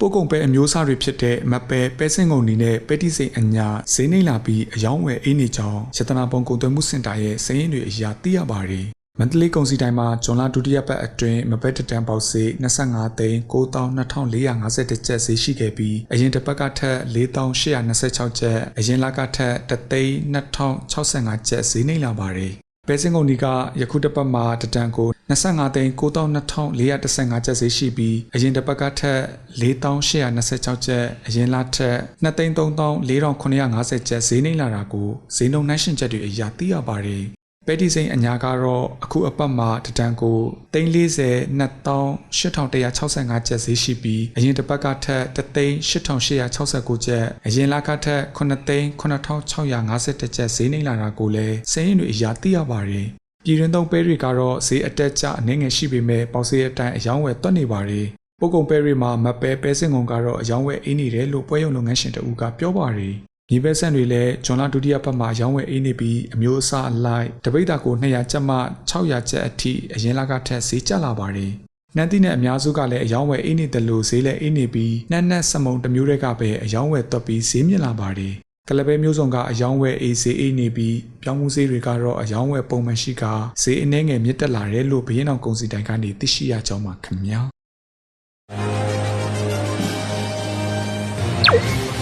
ပို့ကုန်ပဲအမျိုးအစားတွေဖြစ်တဲ့မပဲပဲစင်ကုန်နီနဲ့ပဲတိစိန်အညာဈေးနှိမ့်လာပြီးအယောင်းဝယ်အေးနေကြောင်းရတနာပုံကုန်သွယ်မှုစင်တာရဲ့စည်ရင်းတွေအရာသိရပါတယ်မန္တလေးကုန်စည်တိုင်းမှာဂျွန်လာဒုတိယပတ်အတွင်းမပဲတတန်ပေါက်စေး25သိန်း92,450ကျပ်ဈေးရှိခဲ့ပြီးအရင်တစ်ပတ်ကထက်4,826ကျပ်အရင်လကထက်3,265ကျပ်ဈေးနှိမ့်လာပါတယ် ပဲစင်ကုန်ဒီကယခုတစ်ပတ်မှာတတန်ကို25သိန်း92,415ကျပ်ဈေးရှိပြီးအရင်တစ်ပတ်ကထက်4,826ကျပ်အရင်လထက်2,3450ကျပ်ဈေးနှိမ့်လာတာကိုဈေးနှုန်းနှိုင်းရှင်ချက်တွေအရာသိရပါတယ် ပဲတီစိန်အညာကတော့အခုအပတ်မှာတတန်ကို340 28,165ကျပ်ဈေးရှိပြီးအရင်တစ်ပတ်ကထက်3,8,869ကျပ်အရင်လကထက်9,9,650ကျပ်ဈေးနှိမ့်လာတာကိုလည်းစည်ရင်တွေအရာသိရပါတယ်ပြည်တွင်းသုံးပဲတွေကတော့ဈေးအတက်ကျအနေငယ်ရှိပေမဲ့ပေါက်ဈေးအတိုင်းအယောင်းဝယ်တွက်နေပါတယ်ပုဂ္ဂုံပဲတွေမှာမပဲပဲစင်ကုန်ကတော့အယောင်းဝယ်အေးနေတယ်လို့ပွဲရုံလုပ်ငန်းရှင်တအူးကပြောပါတယ် မြေပဲဆန်တွေလည်းဂျွန်လာဒုတိယပတ်မှာရောင်းဝယ်အေးနေပြီးအမျိုးအစားအလိုက်တပိတ်တာကို200ကျပ်မှ600ကျပ်အထိအရင်လကထက်ဈေးကျလာပါတယ်။နန်းတိနဲ့အများစုကလည်းအယောင်းဝယ်အေးနေတယ်လို့ဈေးလည်းအေးနေပြီးနှက်နှက်စမုံတစ်မျိုးတွေကပဲအယောင်းဝယ်တွက်ပြီးဈေးမြင့်လာပါတယ်။ကလပဲမျိုးစုံကအယောင်းဝယ်အေးဈေးအေးနေပြီးပြောင်းမှုဈေးတွေကတော့အယောင်းဝယ်ပုံမှန်ရှိကဈေးအနှဲငယ်မြင့်တက်လာတယ်လို့ဘရင်အောင်ကုန်စည်တိုင်ကနေသိရှိရကြောင်းပါခင်ဗျာ။